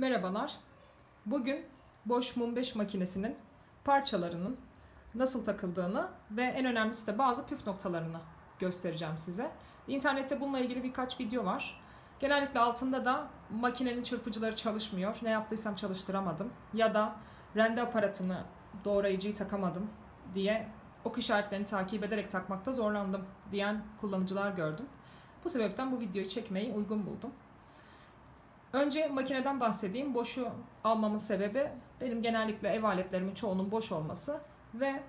Merhabalar. Bugün Bosch Mum 5 makinesinin parçalarının nasıl takıldığını ve en önemlisi de bazı püf noktalarını göstereceğim size. İnternette bununla ilgili birkaç video var. Genellikle altında da makinenin çırpıcıları çalışmıyor, ne yaptıysam çalıştıramadım ya da rende aparatını doğrayıcıyı takamadım diye ok işaretlerini takip ederek takmakta zorlandım diyen kullanıcılar gördüm. Bu sebepten bu videoyu çekmeyi uygun buldum. Önce makineden bahsedeyim. Boşu almamın sebebi benim genellikle ev aletlerimin çoğunun boş olması ve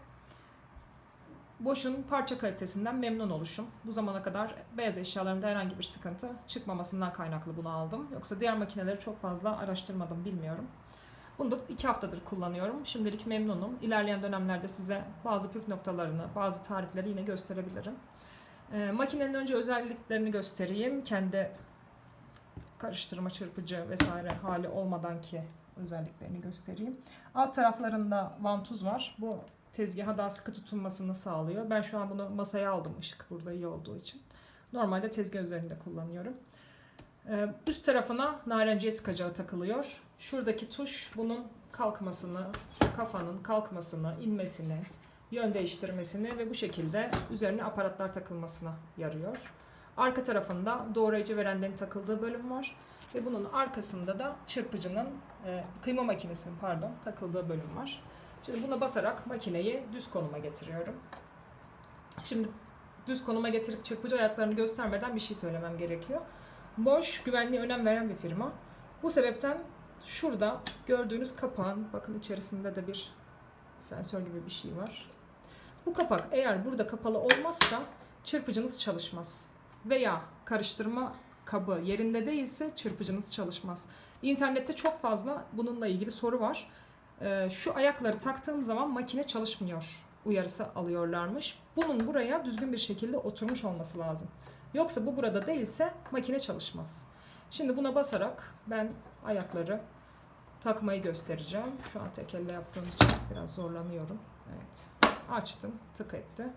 Boş'un parça kalitesinden memnun oluşum. Bu zamana kadar beyaz eşyalarımda herhangi bir sıkıntı çıkmamasından kaynaklı bunu aldım. Yoksa diğer makineleri çok fazla araştırmadım, bilmiyorum. Bunu da iki haftadır kullanıyorum. Şimdilik memnunum. İlerleyen dönemlerde size bazı püf noktalarını, bazı tarifleri yine gösterebilirim. Ee, makinenin önce özelliklerini göstereyim. Kendi karıştırma çırpıcı vesaire hali olmadan ki özelliklerini göstereyim. Alt taraflarında vantuz var. Bu tezgaha daha sıkı tutunmasını sağlıyor. Ben şu an bunu masaya aldım ışık burada iyi olduğu için. Normalde tezgah üzerinde kullanıyorum. Ee, Üst tarafına narenciye sıkacağı takılıyor. Şuradaki tuş bunun kalkmasını, şu kafanın kalkmasını, inmesini, yön değiştirmesini ve bu şekilde üzerine aparatlar takılmasına yarıyor. Arka tarafında doğrayıcı ve rendenin takıldığı bölüm var. Ve bunun arkasında da çırpıcının, e, kıyma makinesinin pardon takıldığı bölüm var. Şimdi buna basarak makineyi düz konuma getiriyorum. Şimdi düz konuma getirip çırpıcı ayaklarını göstermeden bir şey söylemem gerekiyor. Bosch güvenliğe önem veren bir firma. Bu sebepten şurada gördüğünüz kapağın, bakın içerisinde de bir sensör gibi bir şey var. Bu kapak eğer burada kapalı olmazsa çırpıcınız çalışmaz. Veya karıştırma kabı yerinde değilse çırpıcınız çalışmaz. İnternette çok fazla bununla ilgili soru var. Ee, şu ayakları taktığım zaman makine çalışmıyor uyarısı alıyorlarmış. Bunun buraya düzgün bir şekilde oturmuş olması lazım. Yoksa bu burada değilse makine çalışmaz. Şimdi buna basarak ben ayakları takmayı göstereceğim. Şu an tek elle yaptığım için biraz zorlanıyorum. Evet. Açtım, tık etti.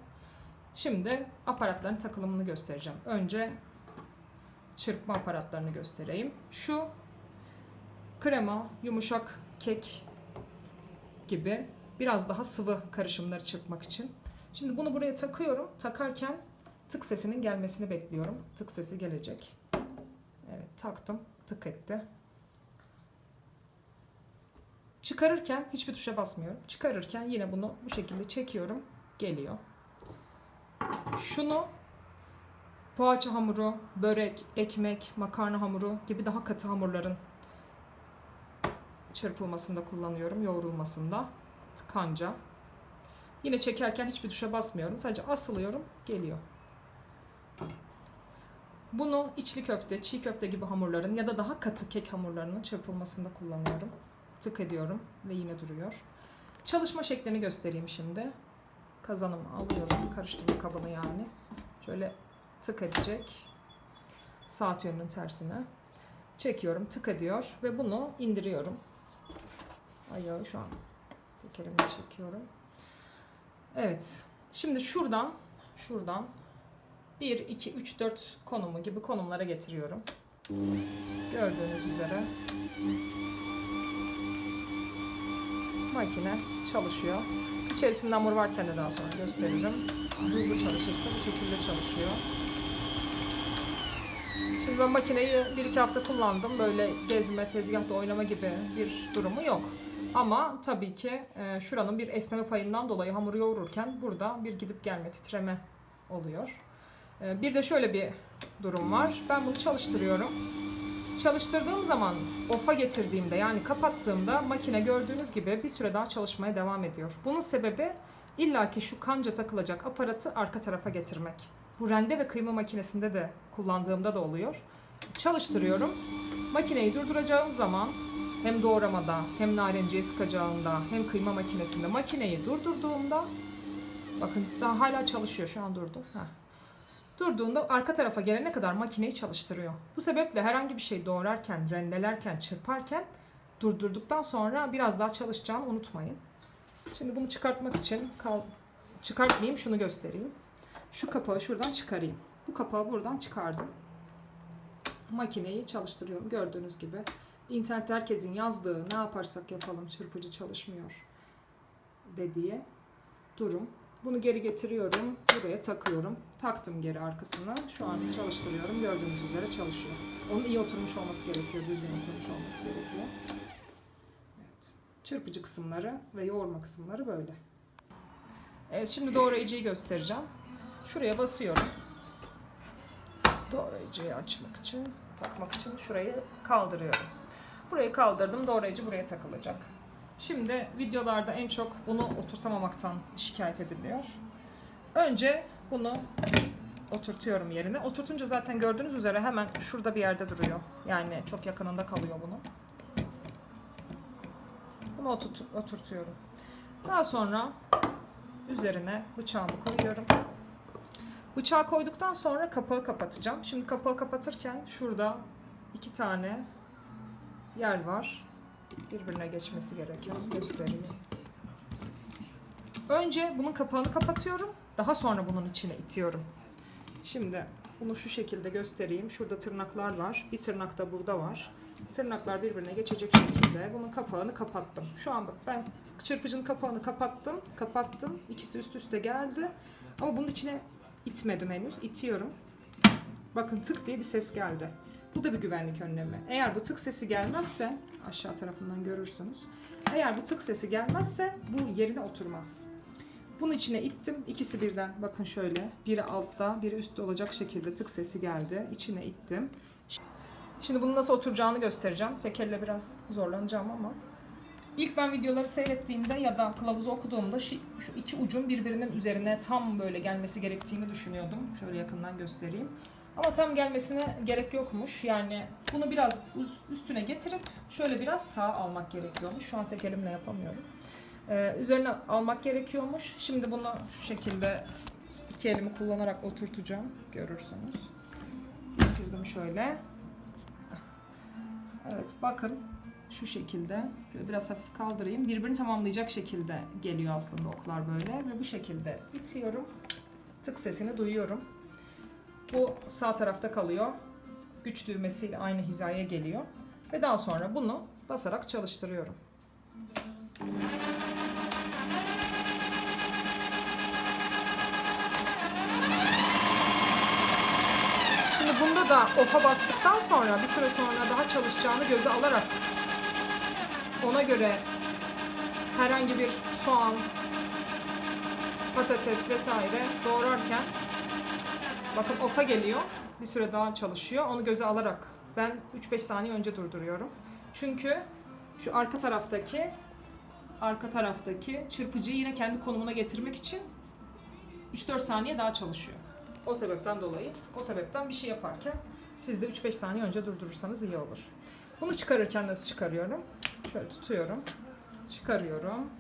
Şimdi aparatların takılımını göstereceğim. Önce çırpma aparatlarını göstereyim. Şu krema, yumuşak kek gibi biraz daha sıvı karışımları çırpmak için. Şimdi bunu buraya takıyorum. Takarken tık sesinin gelmesini bekliyorum. Tık sesi gelecek. Evet taktım. Tık etti. Çıkarırken hiçbir tuşa basmıyorum. Çıkarırken yine bunu bu şekilde çekiyorum. Geliyor. Şunu poğaça hamuru, börek, ekmek, makarna hamuru gibi daha katı hamurların çırpılmasında kullanıyorum, yoğrulmasında, kanca. Yine çekerken hiçbir tuşa basmıyorum. Sadece asılıyorum, geliyor. Bunu içli köfte, çiğ köfte gibi hamurların ya da daha katı kek hamurlarının çırpılmasında kullanıyorum. Tık ediyorum ve yine duruyor. Çalışma şeklini göstereyim şimdi. Kazanımı alıyorum, karıştırma kabını yani. Şöyle tık edecek. Saat yönünün tersine. Çekiyorum, tık ediyor ve bunu indiriyorum. Ayağı şu an tekerimle çekiyorum. Evet. Şimdi şuradan, şuradan 1, 2, 3, 4 konumu gibi konumlara getiriyorum. Gördüğünüz üzere makine çalışıyor. İçerisinde hamur varken de daha sonra gösteririm. Hızlı çalışırsa bu şekilde çalışıyor. Şimdi ben makineyi bir iki hafta kullandım. Böyle gezme, tezgahta oynama gibi bir durumu yok. Ama tabii ki e, şuranın bir esneme payından dolayı hamuru yoğururken burada bir gidip gelme, titreme oluyor. E, bir de şöyle bir durum var. Ben bunu çalıştırıyorum. Çalıştırdığım zaman off'a getirdiğimde yani kapattığımda makine gördüğünüz gibi bir süre daha çalışmaya devam ediyor. Bunun sebebi illaki şu kanca takılacak aparatı arka tarafa getirmek. Bu rende ve kıyma makinesinde de kullandığımda da oluyor. Çalıştırıyorum. Makineyi durduracağım zaman hem doğramada hem narenciye sıkacağımda hem kıyma makinesinde makineyi durdurduğumda bakın daha hala çalışıyor şu an durdu. Heh. Durduğunda arka tarafa gelene kadar makineyi çalıştırıyor. Bu sebeple herhangi bir şey doğrarken, rendelerken, çırparken durdurduktan sonra biraz daha çalışacağını unutmayın. Şimdi bunu çıkartmak için kal çıkartmayayım şunu göstereyim. Şu kapağı şuradan çıkarayım. Bu kapağı buradan çıkardım. Makineyi çalıştırıyorum gördüğünüz gibi. internette herkesin yazdığı ne yaparsak yapalım çırpıcı çalışmıyor dediği durum. Bunu geri getiriyorum. Buraya takıyorum. Taktım geri arkasına. Şu an çalıştırıyorum. Gördüğünüz üzere çalışıyor. Onun iyi oturmuş olması gerekiyor. Düzgün oturmuş olması gerekiyor. Evet. Çırpıcı kısımları ve yoğurma kısımları böyle. Evet şimdi doğrayıcıyı göstereceğim. Şuraya basıyorum. Doğrayıcıyı açmak için, takmak için şurayı kaldırıyorum. Burayı kaldırdım. Doğrayıcı buraya takılacak. Şimdi videolarda en çok bunu oturtamamaktan şikayet ediliyor. Önce bunu oturtuyorum yerine. Oturtunca zaten gördüğünüz üzere hemen şurada bir yerde duruyor. Yani çok yakınında kalıyor bunun. Bunu oturt oturtuyorum. Daha sonra üzerine bıçağımı koyuyorum. Bıçağı koyduktan sonra kapağı kapatacağım. Şimdi kapağı kapatırken şurada iki tane yer var. Birbirine geçmesi gerekiyor. Göstereyim. Önce bunun kapağını kapatıyorum. Daha sonra bunun içine itiyorum. Şimdi bunu şu şekilde göstereyim. Şurada tırnaklar var. Bir tırnak da burada var. Tırnaklar birbirine geçecek şekilde bunun kapağını kapattım. Şu an bak ben çırpıcının kapağını kapattım. Kapattım. İkisi üst üste geldi. Ama bunun içine itmedim henüz. İtiyorum. Bakın tık diye bir ses geldi. Bu da bir güvenlik önlemi. Eğer bu tık sesi gelmezse aşağı tarafından görürsünüz. Eğer bu tık sesi gelmezse bu yerine oturmaz. Bunun içine ittim. İkisi birden bakın şöyle. Biri altta, biri üstte olacak şekilde tık sesi geldi. İçine ittim. Şimdi bunun nasıl oturacağını göstereceğim. Tek elle biraz zorlanacağım ama. İlk ben videoları seyrettiğimde ya da kılavuzu okuduğumda şu iki ucun birbirinin üzerine tam böyle gelmesi gerektiğini düşünüyordum. Şöyle yakından göstereyim. Ama tam gelmesine gerek yokmuş. Yani bunu biraz üstüne getirip şöyle biraz sağ almak gerekiyormuş. Şu an tek elimle yapamıyorum. Ee, üzerine almak gerekiyormuş. Şimdi bunu şu şekilde iki elimi kullanarak oturtacağım. Görürsünüz. Getirdim şöyle. Evet bakın şu şekilde biraz hafif kaldırayım. Birbirini tamamlayacak şekilde geliyor aslında oklar böyle ve bu şekilde itiyorum. Tık sesini duyuyorum. Bu sağ tarafta kalıyor. Güç düğmesiyle aynı hizaya geliyor. Ve daha sonra bunu basarak çalıştırıyorum. Şimdi bunda da ofa bastıktan sonra bir süre sonra daha çalışacağını göze alarak ona göre herhangi bir soğan, patates vesaire doğrarken bakın ofa geliyor. Bir süre daha çalışıyor. Onu göze alarak ben 3-5 saniye önce durduruyorum. Çünkü şu arka taraftaki arka taraftaki çırpıcıyı yine kendi konumuna getirmek için 3-4 saniye daha çalışıyor. O sebepten dolayı, o sebepten bir şey yaparken siz de 3-5 saniye önce durdurursanız iyi olur. Bunu çıkarırken nasıl çıkarıyorum? Şöyle tutuyorum. Çıkarıyorum.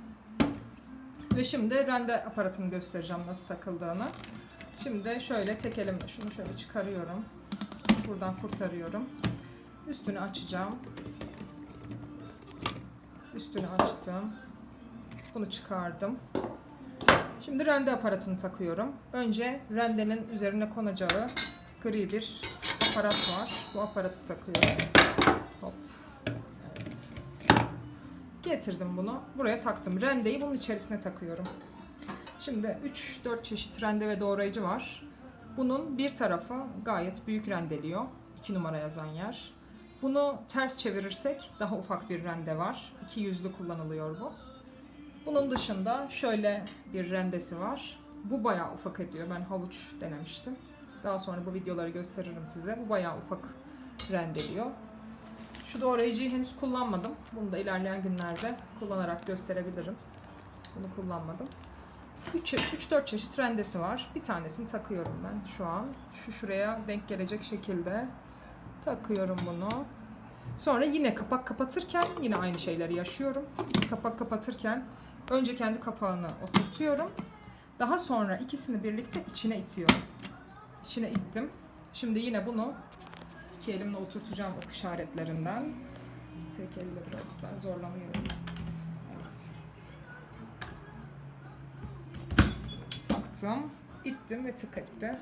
Ve şimdi rende aparatını göstereceğim nasıl takıldığını. Şimdi şöyle tek elimle şunu şöyle çıkarıyorum. Buradan kurtarıyorum. Üstünü açacağım. Üstünü açtım. Bunu çıkardım. Şimdi rende aparatını takıyorum. Önce rendenin üzerine konacağı gri bir aparat var. Bu aparatı takıyorum. Hop. Evet. Getirdim bunu. Buraya taktım. Rendeyi bunun içerisine takıyorum. Şimdi 3-4 çeşit rende ve doğrayıcı var. Bunun bir tarafı gayet büyük rendeliyor. 2 numara yazan yer. Bunu ters çevirirsek daha ufak bir rende var. İki yüzlü kullanılıyor bu. Bunun dışında şöyle bir rendesi var. Bu bayağı ufak ediyor. Ben havuç denemiştim. Daha sonra bu videoları gösteririm size. Bu bayağı ufak rendeliyor. Şu doğrayıcıyı henüz kullanmadım. Bunu da ilerleyen günlerde kullanarak gösterebilirim. Bunu kullanmadım. 3-4 çeşit rendesi var. Bir tanesini takıyorum ben şu an. Şu şuraya denk gelecek şekilde takıyorum bunu. Sonra yine kapak kapatırken yine aynı şeyleri yaşıyorum. Kapak kapatırken önce kendi kapağını oturtuyorum. Daha sonra ikisini birlikte içine itiyorum. İçine ittim. Şimdi yine bunu iki elimle oturtacağım ok işaretlerinden. Tek elle biraz ben zorlanıyorum. Taktım, ittim ve tık etti.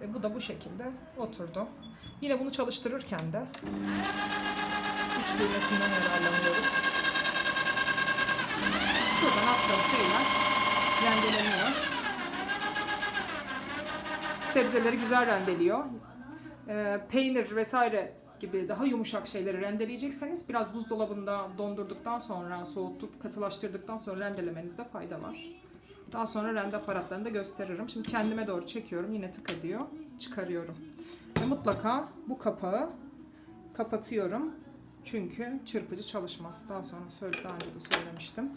Ve bu da bu şekilde oturdu. Yine bunu çalıştırırken de güç düğmesinden yararlanıyorum. Şuradan attığım şeyler rendeleniyor. Sebzeleri güzel rendeliyor. Ee, peynir vesaire gibi daha yumuşak şeyleri rendeleyecekseniz biraz buzdolabında dondurduktan sonra soğutup katılaştırdıktan sonra rendelemenizde fayda var. Daha sonra rende aparatlarını da gösteririm. Şimdi kendime doğru çekiyorum. Yine tık ediyor. Çıkarıyorum. Ve mutlaka bu kapağı kapatıyorum. Çünkü çırpıcı çalışmaz. Daha sonra daha önce de söylemiştim.